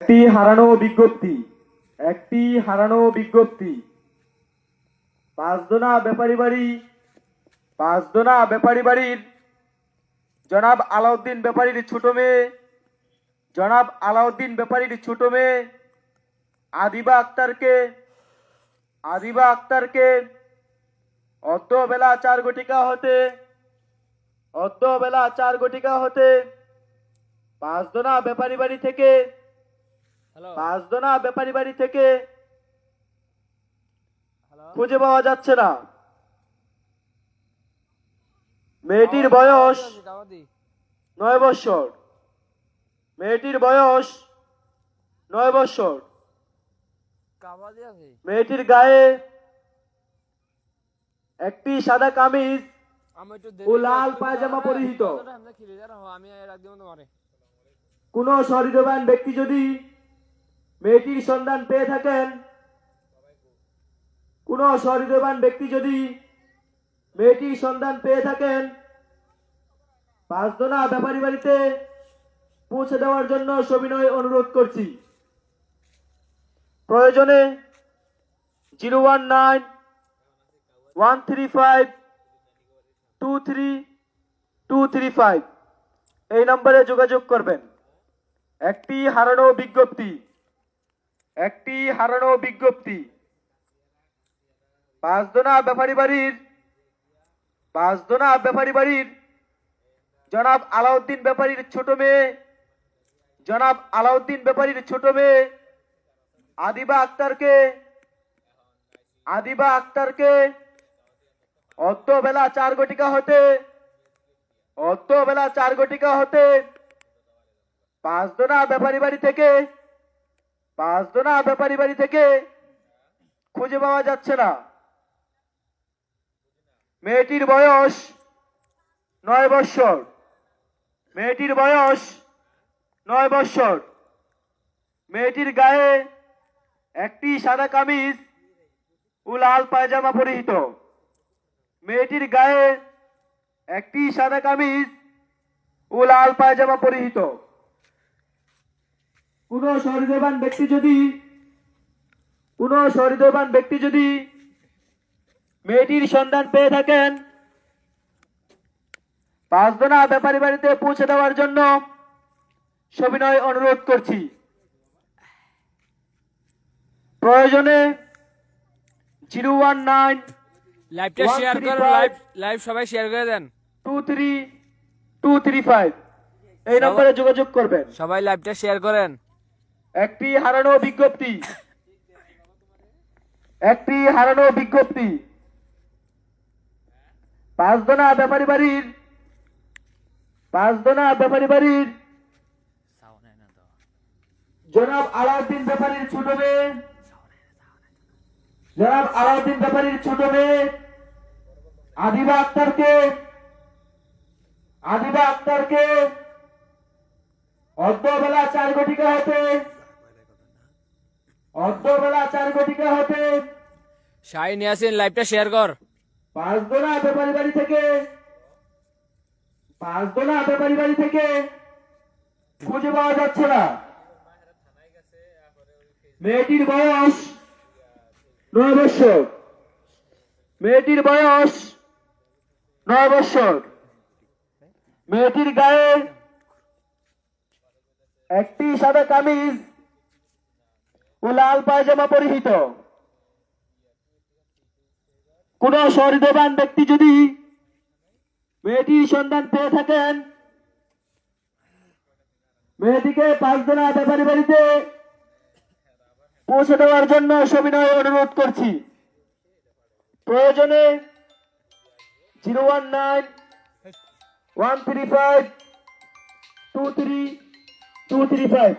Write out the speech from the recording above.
একটি হারানো বিজ্ঞপ্তি একটি হারানো বিজ্ঞপ্তি পাঁচদোনা ব্যাপারী বাড়ি পাঁচদোনা ব্যাপারী বাড়ির, জনাব আলাউদ্দিন ব্যাপারীর ছোট মেয়ে, জনাব আলাউদ্দিন ব্যাপারীর ছোট মেয়ে, আদিবা আক্তারকে আদিবা আক্তারকে অর্ধ বেলা চার ঘটিকা হতে অর্ধ বেলা চার ঘটিকা হতে পাঁচদোনা ব্যাপারী বাড়ি থেকে পাঁচদোনা ব্যাপারী বাড়ি থেকে খুঁজে পাওয়া যাচ্ছে না। মেয়েটির বয়স নয় বৎসর মেয়েটির বয়স নয় আছে? মেয়েটির গায়ে একটি সাদা কামিজ ও লাল পায়জামা পরিহিত। আমরা খিলে যা রাখো আমি রাখ দিব তোমারে। কোনো সহৃদবান ব্যক্তি যদি মেয়েটির সন্ধান পেয়ে থাকেন। কোনো সহৃদবান ব্যক্তি যদি মেয়েটির সন্ধান পেয়ে থাকেন পাঁচদোনা ব্যাপারী বাড়িতে পৌঁছে দেওয়ার জন্য সবিনয় অনুরোধ করছি। প্রয়োজনে zero one nine one three five two three two three five এই নম্বরে যোগাযোগ করবেন। একটি হারানো বিজ্ঞপ্তি একটি হারানো বিজ্ঞপ্তি। পাঁচদোনা ব্যাপারী বাড়ির পাঁচদোনা ব্যাপারী বাড়ির, জনাব আলাউদ্দিন ব্যাপারীর ছোট মেয়ে, জনাব আলাউদ্দিন ব্যাপারীর ছোট মেয়ে, আদিবা আক্তারকে আদিবা আক্তারকে অর্ধ বেলা চার গটিকা হতে অর্ধ বেলা চার গটিকা হতে পাঁচদোনা ব্যাপারী বাড়ি থেকে পাঁচদোনা ব্যাপারী বাড়ি থেকে খুঁজে পাওয়া যাচ্ছে না। মেয়েটির বয়স নয় বৎসর মেয়েটির বয়স নয় বৎসর মেয়েটির গায়ে একটি সাদা কামিজ ও লাল পায়জামা পরিহিত। মেয়েটির গায়ে একটি সাদা কামিজ ও লাল পায়জামা পরিহিত। কোন সহৃদয়বান ব্যক্তি যদি কোন সহৃদয়বান ব্যক্তি যদি মেয়েটির সন্ধান পেয়ে থাকেন পাঁচদোনা ব্যাপারী বাড়িতে পৌঁছে দেওয়ার জন্য সবিনয় অনুরোধ করছি। প্রয়োজনে জিরো ওয়ান নাইন লাইভটা শেয়ার করো. লাইভ লাইভ সবাই শেয়ার করে দেন। Two three two three five এই নম্বরে যোগাযোগ করবেন। সবাই লাইভটা শেয়ার করেন। একটি হারানো বিজ্ঞপ্তি। একটি হারানো বিজ্ঞপ্তি। পাঁচদোনা ব্যাপারী বাড়ির পাঁচদোনা ব্যাপারী বাড়ির, জনাব আলাউদ্দিন ব্যাপারীর ছোট মেয়ে, জনাব আলাউদ্দিন ব্যাপারীর ছোট মেয়ে, আদিবা আক্তারকে আদিবা আক্তারকে অর্ধবেলা চার ঘটিকা হতে অর্ধবেলা চার ঘটিকা হতে। শাহিন ইয়াসিন লাইভটা শেয়ার কর। পাঁচদোনা ব্যাপারী বাড়ি থেকে। পাঁচদোনা ব্যাপারী বাড়ি থেকে খুঁজে পাওয়া যাচ্ছে না। মেয়েটির বয়স নয় বৎসর মেয়েটির বয়স নয় বৎসর মেয়েটির গায়ে একটি সাদা কামিজ লাল পায়জামা পরিহিত। কোন সহৃদয়বান ব্যক্তি যদি মেয়েটির সন্ধান পেয়ে থাকেন, মেয়েটিকে পাঁচজনা ব্যাপারী বাড়িতে পৌঁছে দেওয়ার জন্য সবিনয় অনুরোধ করছি। প্রয়োজনে zero one nine one three five two three two three five.